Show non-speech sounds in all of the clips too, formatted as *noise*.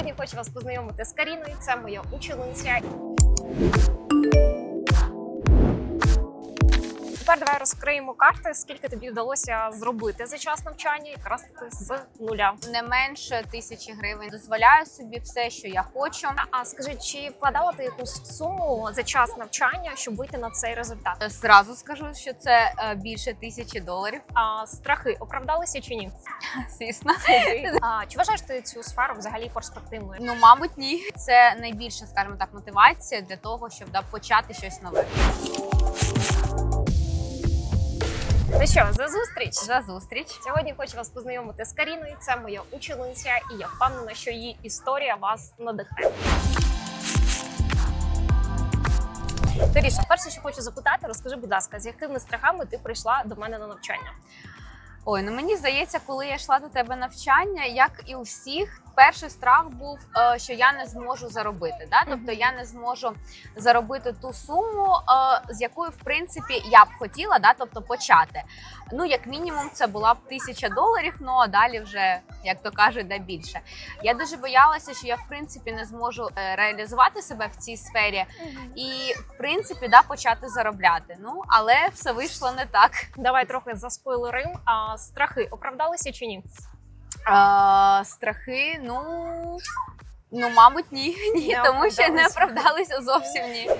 Сьогодні хочу вас познайомити з Каріною. Це моя учениця. Тепер давай розкриємо карти, скільки тобі вдалося зробити за час навчання, якраз таки з нуля. не менше тисячі гривень. Дозволяю собі все, що я хочу. А скажи, чи вкладала ти якусь суму за час навчання, щоб вийти на цей результат? Зразу скажу, що це е, більше тисячі доларів. А страхи оправдалися чи ні? *laughs* Звісно. А, чи вважаєш ти цю сферу взагалі перспективною? Ну, мабуть, ні. Це найбільша, скажімо так, мотивація для того, щоб да, почати щось нове. Ну що, за зустріч! За зустріч. Сьогодні хочу вас познайомити з Каріною. Це моя учениця, і я впевнена, що її історія вас надихне. Каріша, перше, що хочу запитати, розкажи, будь ласка, з якими страхами ти прийшла до мене на навчання? Ой, ну мені здається, коли я йшла до тебе навчання, як і у всіх, перший страх був, е, що я не зможу заробити. Да? Тобто я не зможу заробити ту суму, е, з якою, в принципі, я б хотіла, да? тобто почати. Ну, як мінімум, це була б тисяча доларів, ну а далі вже, як то кажуть, да більше. Я дуже боялася, що я в принципі не зможу е, реалізувати себе в цій сфері і, в принципі, да, почати заробляти. Ну, але все вийшло не так. Давай трохи заспойлерим. А страхи оправдалися чи ні? А, страхи, ну. Ну, мабуть, ні. *laughs* Ні, Не тому що не оправдалися. зовсім ні.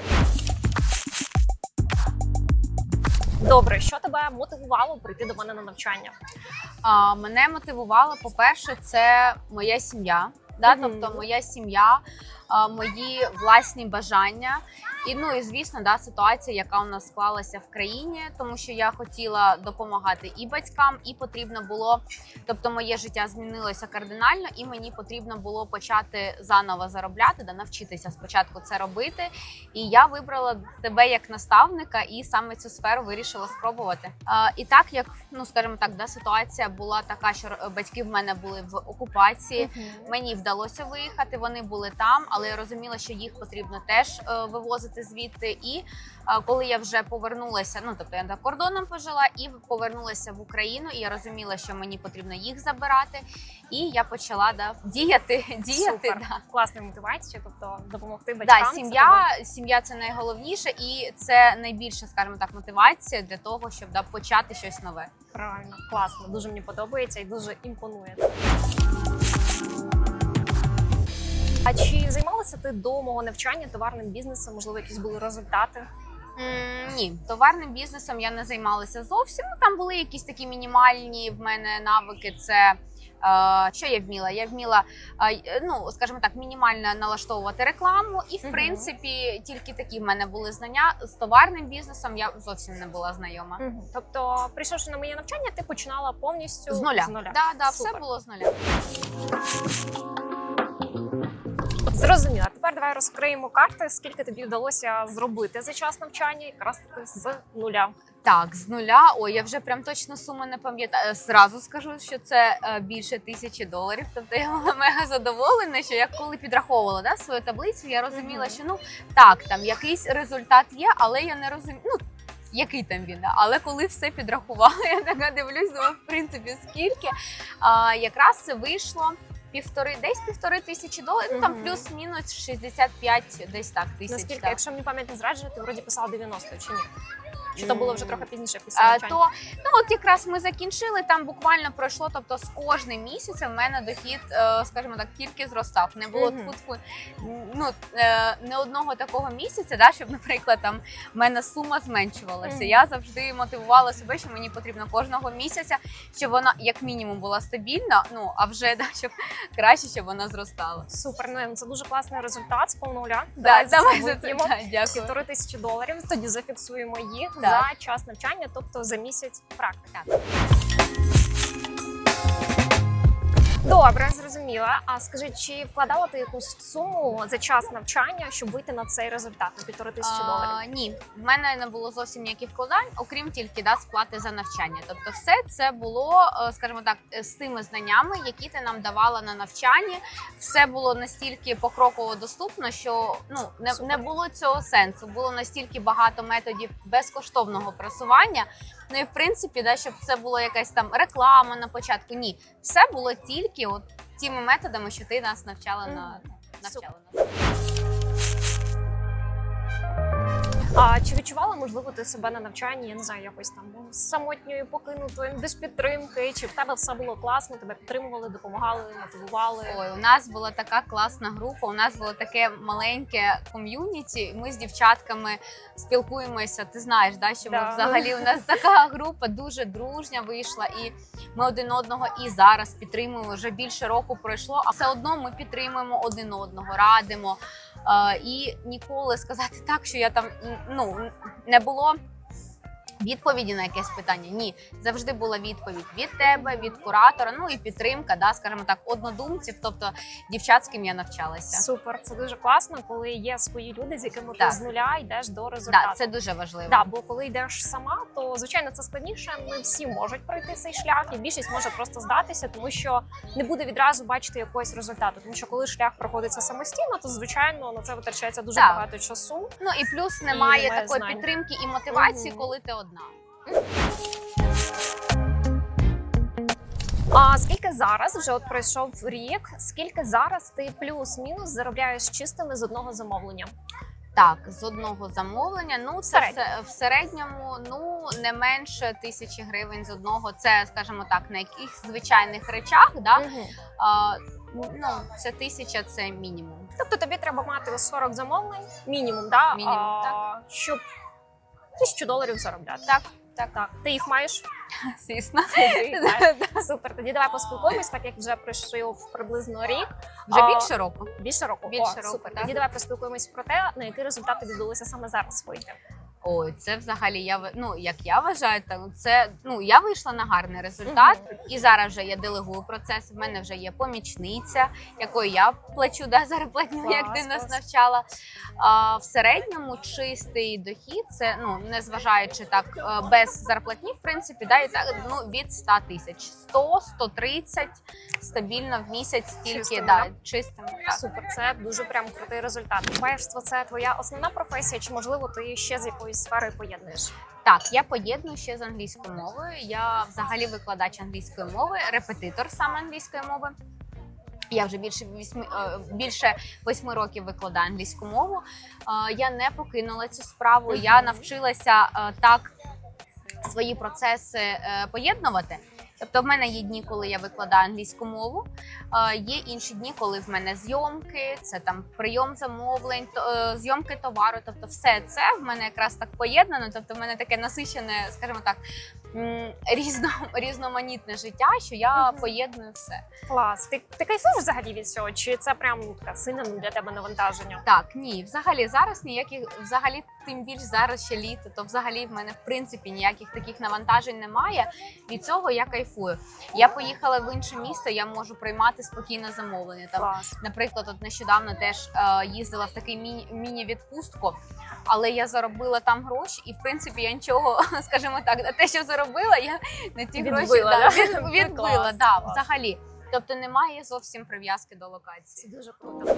Добре, що тебе мотивувало прийти до мене на навчання? А, мене мотивувало, по-перше, це моя сім'я. Да? Мгм. Тобто моя сім'я, мої власні бажання. І ну і звісно, да, ситуація, яка у нас склалася в країні, тому що я хотіла допомагати і батькам, і потрібно було, тобто моє життя змінилося кардинально, і мені потрібно було почати заново заробляти, да, навчитися спочатку це робити. І я вибрала тебе як наставника, і саме цю сферу вирішила спробувати. А, і так як ну скажімо так, да, ситуація була така, що батьки в мене були в окупації. Мені вдалося виїхати, вони були там, але я розуміла, що їх потрібно теж е, вивозити звідти. І коли я вже повернулася, ну тобто я за кордоном пожила і повернулася в Україну, і я розуміла, що мені потрібно їх забирати. І я почала да, діяти, *laughs* діяти. Супер. Да. Класна мотивація, тобто допомогти батькам. Да, сім'я, сім'я це найголовніше, і це найбільша, скажімо так, мотивація для того, щоб да, почати щось нове. правильно, класно. Дуже мені подобається і дуже імпонує. А чи займалася ти до мого навчання товарним бізнесом? Можливо, якісь були результати? Ні, товарним бізнесом я не займалася зовсім. Ну, Там були якісь такі мінімальні в мене навики. Це е, що я вміла? Я вміла, е, ну скажімо так, мінімально налаштовувати рекламу, і в принципі тільки такі в мене були знання. З товарним бізнесом я зовсім не була знайома. Тобто, прийшовши на моє навчання, ти починала повністю З нуля. З нуля. Да, да, все було з нуля. Зрозуміла. Тепер давай розкриємо карти, скільки тобі вдалося зробити за час навчання, якраз таки з нуля. Так, з нуля. Ой, я вже прям точно суми не пам'ятаю. Е, Зразу скажу, що це е, більше тисячі доларів. Тобто я була мега задоволена, що я коли підраховувала да, свою таблицю, я розуміла, що ну так, там якийсь результат є, але я не розумію. Ну, який там він, але коли все підрахувала, *laughs* я така дивлюсь, думаю, в принципі, скільки. А, якраз це вийшло. Півтори, десь півтори тисячі доларів, ну там Мгм. плюс-мінус 65, десь так тисяч. Наскільки, так. якщо мені пам'ять не зраджує, ти вроді писала 90 чи ні? Чи то було вже трохи пізніше після навчання? то ну от якраз ми закінчили. Там буквально пройшло. Тобто, з кожним місяцем в мене дохід, е, скажімо так, тільки зростав. Не було Мгм. тфу-тфу, ну е, не одного такого місяця, да, щоб, наприклад, там в мене сума зменшувалася. Мгм. Я завжди мотивувала себе, що мені потрібно кожного місяця, щоб вона як мінімум була стабільна. Ну а вже да, щоб краще, щоб вона зростала. Супер, ну це дуже класний результат з повного Да, давай за це да, дякую. Півтори тисячі доларів. Тоді зафіксуємо їх Так. За час навчання, тобто за місяць практики. Добре, зрозуміла. А скажи, чи вкладала ти якусь суму за час навчання, щоб вийти на цей результат на півтори тисячі А, доларів? Ні, в мене не було зовсім ніяких вкладань, окрім тільки да, сплати за навчання. Тобто, все це було, е, скажімо так, е, з тими знаннями, які ти нам давала на навчанні. Все було настільки покроково доступно, що ну не, не було цього сенсу. Було настільки багато методів безкоштовного просування. Ну і в принципі, да, щоб це була якась там реклама на початку. Ні, все було тільки от тими методами, що ти нас навчала на навчала нас. А чи відчувала, можливо, ти себе на навчанні, я не знаю, якось там самотньою, покинутою, без підтримки? Чи в тебе все було класно? Тебе підтримували, допомагали, мотивували? Ой, у нас була така класна група. У нас було таке маленьке ком'юніті. Ми з дівчатками спілкуємося. Ти знаєш, да, що Да. ми взагалі у нас така група дуже дружня вийшла, і ми один одного і зараз підтримуємо. Вже більше року пройшло, а все одно ми підтримуємо один одного, радимо. Е, і ніколи сказати так, що я там ну не було. Відповіді на якесь питання ні, завжди була відповідь від тебе, від куратора. Ну і підтримка, да, скажімо так, однодумців, тобто дівчат, з ким я навчалася. Супер, це дуже класно, коли є свої люди, з якими ти з нуля йдеш до результату. Да, це дуже важливо. Да, бо коли йдеш сама, то звичайно це складніше. Не всі можуть пройти цей шлях, і більшість може просто здатися, тому що не буде відразу бачити якогось результату. Тому що коли шлях проходиться самостійно, то звичайно на це витрачається дуже Так. багато часу. Ну і плюс немає немає такої знань. підтримки і мотивації, Мгм. коли ти одна. А скільки зараз вже от пройшов рік? Скільки зараз ти плюс-мінус заробляєш чистими з одного замовлення? Так, з одного замовлення. Ну це все- в середньому ну не менше тисячі гривень з одного. Це, скажімо так, на якихось звичайних речах. Да? Мгм. А, ну це тисяча, це мінімум. Тобто тобі треба мати 40 замовлень, мінімум, да? Мінімум, а, щоб тисячу доларів заробляти. Так, так, так. Ти їх маєш? звісно. *laughs* Супер. Тоді давай поспілкуємось, так як вже пройшов приблизно рік. Вже А, більше року. Більше року. Більше О, року, Супер. так. Тоді давай поспілкуємось про те, на які результати відбулися саме зараз вийти. Ой, це взагалі я ну як я вважаю, так це ну я вийшла на гарний результат, і зараз вже я делегую процес. В мене вже є помічниця, якою я плачу да, зарплатню, як ти нас навчала. А, в середньому чистий дохід, це ну не зважаючи так е, без зарплатні, в принципі, да, і так ну від 100 тисяч 100, 130 стабільно в місяць, Чистими, да, чистим. Так. Супер, це дуже прям крутий результат. Баєшство це твоя основна професія, чи можливо ти ще з якоюсь сферою поєднуєш? Так, я поєдную ще з англійською мовою. Я взагалі викладач англійської мови, репетитор саме англійської мови. Я вже більше вісьми е, більше восьми років викладаю англійську мову. Е, Я не покинула цю справу. Я навчилася е, так свої процеси поєднувати. Тобто, в мене є дні, коли я викладаю англійську мову. Є інші дні, коли в мене зйомки, це там прийом замовлень, е, зйомки товару. Тобто, все це в мене якраз так поєднано. Тобто, в мене таке насичене, скажімо так, різно, *laughs* різноманітне життя, що я Мгм. поєдную все. Клас. Ти, ти кайфуєш взагалі від цього? Чи це прям ну, така сильне для тебе навантаження? Так, ні, взагалі зараз ніяких, взагалі, тим більш зараз ще літо, то взагалі в мене в принципі ніяких таких навантажень немає. Від цього я кайфую. Я поїхала в інше місто, я можу приймати спокійно замовлення. Там, Клас. наприклад, от нещодавно теж е, їздила в такий міні, міні-відпустку, але я заробила там гроші, і в принципі я нічого, *laughs* скажімо так, на те, що заробила, я на ті Відбила, гроші да? від, *laughs* відбила. Клас, да, взагалі. Тобто немає зовсім прив'язки до Це локації. дуже круто.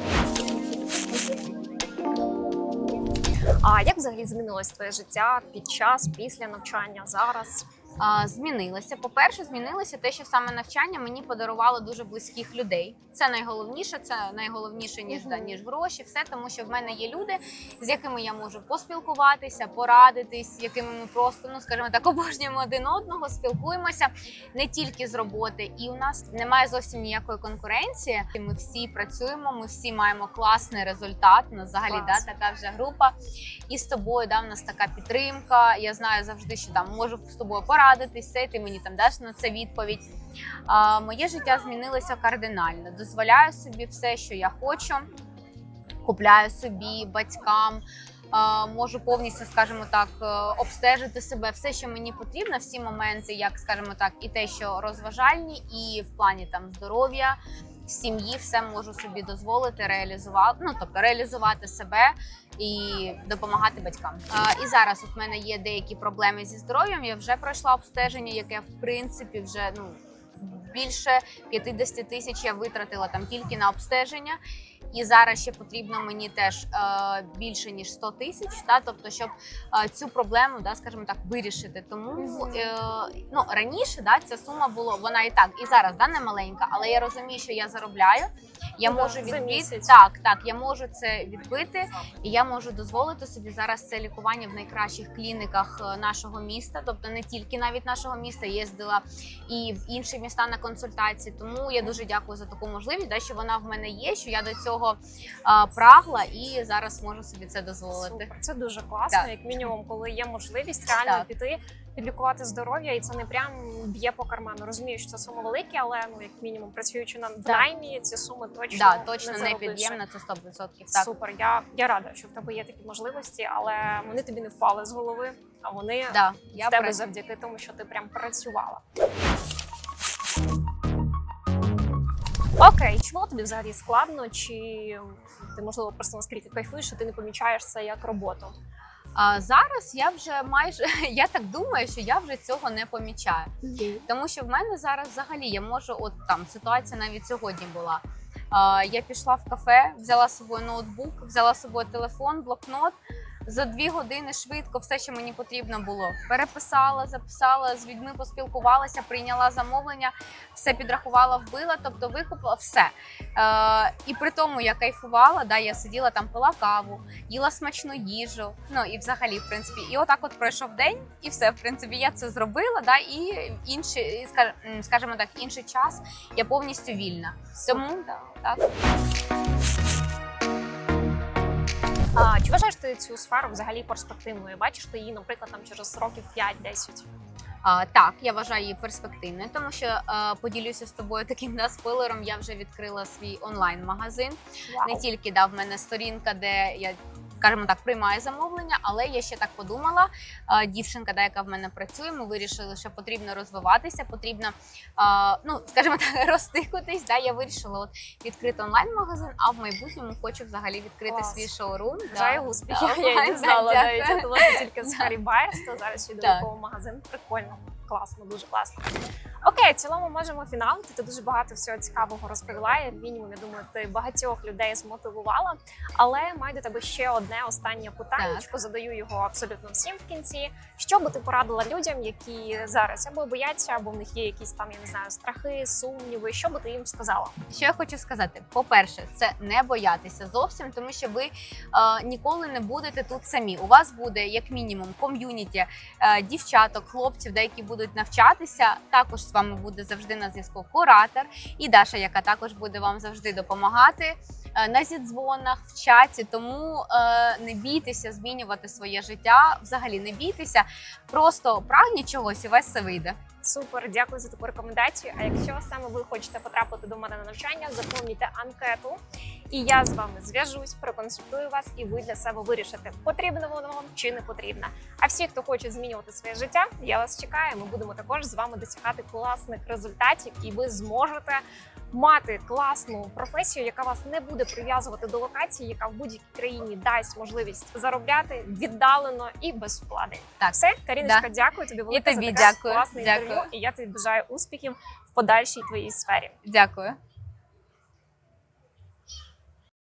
А як взагалі змінилось твоє життя під час, після навчання, зараз? А, змінилося. По-перше, змінилося те, що саме навчання мені подарувало дуже близьких людей. Це найголовніше, це найголовніше ніж да, ніж гроші. Все тому, що в мене є люди, з якими я можу поспілкуватися, порадитись, якими ми просто ну скажімо так, *laughs* обожнюємо один одного, спілкуємося не тільки з роботи, і у нас немає зовсім ніякої конкуренції. Ми всі працюємо, ми всі маємо класний результат. У нас взагалі Клас. да, така вже група. І з тобою да, в нас така підтримка. Я знаю завжди, що там можу з тобою порадитись, все, ти мені там даш на це відповідь. А, моє життя змінилося кардинально. Дозволяю собі все, що я хочу. Купляю собі батькам. Можу повністю, скажімо так, е, обстежити себе все, що мені потрібно, всі моменти, як скажімо так, і те, що розважальні, і в плані там здоров'я, сім'ї, все можу собі дозволити реалізувати. Ну тобто реалізувати себе і допомагати батькам. А, і зараз от в мене є деякі проблеми зі здоров'ям. Я вже пройшла обстеження, яке в принципі вже ну більше 50 тисяч я витратила там тільки на обстеження. І зараз ще потрібно мені теж е, більше ніж 100 тисяч, та тобто, щоб е, цю проблему, да, скажімо так, вирішити. Тому е, ну раніше да, ця сума була вона і так, і зараз да, не маленька, але я розумію, що я заробляю. Я Ну да, можу за відбити так, так. Я можу це відбити, і я можу дозволити собі зараз це лікування в найкращих клініках е, нашого міста, тобто не тільки навіть нашого міста, їздила і в інші міста на консультації. Тому я дуже дякую за таку можливість, да, що вона в мене є, що я до цього а, прагла і зараз можу собі це дозволити. Супер. Це дуже класно, Так. як мінімум, коли є можливість реально Так. піти. Підлікувати здоров'я, і це не прям б'є по карману. Розумію, що це суми великі, але ну як мінімум працюючи на в наймі, ці суми точно Да, точно не під'ємна, це 100%. Так. Супер. Я, я рада, що в тебе є такі можливості, але вони тобі не впали з голови, а вони Да, в я тебе працю- завдяки тому, що ти прям працювала. Окей, було тобі взагалі складно, чи ти можливо просто наскільки кайфуєш, що ти не помічаєш це як роботу? А зараз я вже майже *laughs* я так думаю, що я вже цього не помічаю. Тому що в мене зараз взагалі я можу, от там ситуація навіть сьогодні була. Я пішла в кафе, взяла з собою ноутбук, взяла з собою телефон, блокнот. За дві години швидко все, що мені потрібно було. Переписала, записала, з людьми поспілкувалася, прийняла замовлення, все підрахувала, вбила, тобто викупила все. Е, і при тому я кайфувала, да, я сиділа там, пила каву, їла смачну їжу. Ну і взагалі, в принципі, і отак от пройшов день, і все. В принципі, я це зробила. Да, і інший, скажімо так, інший час я повністю вільна. Тому да, так. А, чи вважаєш ти цю сферу взагалі перспективною? Бачиш ти її, наприклад, там через років 5-10? А, так, я вважаю її перспективною, тому що а, поділюся з тобою таким да, спойлером. Я вже відкрила свій онлайн-магазин. Не тільки да, в мене сторінка, де я. Скажімо так, приймаю замовлення, але я ще так подумала. Дівчинка, да, яка в мене працює, ми вирішили, що потрібно розвиватися, потрібно, ну скажімо так, *laughs* розтикатись. Да, я вирішила от відкрити онлайн-магазин, а в майбутньому хочу взагалі відкрити Клас. свій шоурум. Бажаю да. успіхів. Да, Я не знала навіть. Я думала, тільки з Харі зараз ще Так. до магазин. Прикольно, класно, дуже класно. Окей, в цілому можемо фінал. Ти дуже багато всього цікавого розповіла. Як мінімум, я думаю, ти багатьох людей змотивувала. Але маю до тебе ще одне останнє питання. Задаю його абсолютно всім в кінці. Що би ти порадила людям, які зараз або бояться, або в них є якісь там, я не знаю, страхи, сумніви. Що би ти їм сказала? Що я хочу сказати? По-перше, це не боятися зовсім, тому що ви е, ніколи не будете тут самі. У вас буде як мінімум ком'юніті е, дівчаток, хлопців, де які будуть навчатися. Також з вами буде завжди на зв'язку куратор і Даша, яка також буде вам завжди допомагати. е, На зідзвонах, в чаті, тому е, не бійтеся змінювати своє життя. Взагалі не бійтеся, просто прагніть чогось, і у вас все вийде. Супер, дякую за таку рекомендацію. А якщо саме ви хочете потрапити до мене на навчання, заповнюйте анкету, і я з вами зв'яжусь, проконсультую вас, і ви для себе вирішите, потрібно воно вам чи не потрібно. А всі, хто хоче змінювати своє життя, я вас чекаю. Ми будемо також з вами досягати класних результатів, і ви зможете. Мати класну професію, яка вас не буде прив'язувати до локації, яка в будь-якій країні дасть можливість заробляти віддалено і без вкладень. Так. все, Каріночка, дякую тобі велике тобі за таке дякую. класне Дякую. інтерв'ю. І я тобі бажаю успіхів в подальшій твоїй сфері. Дякую.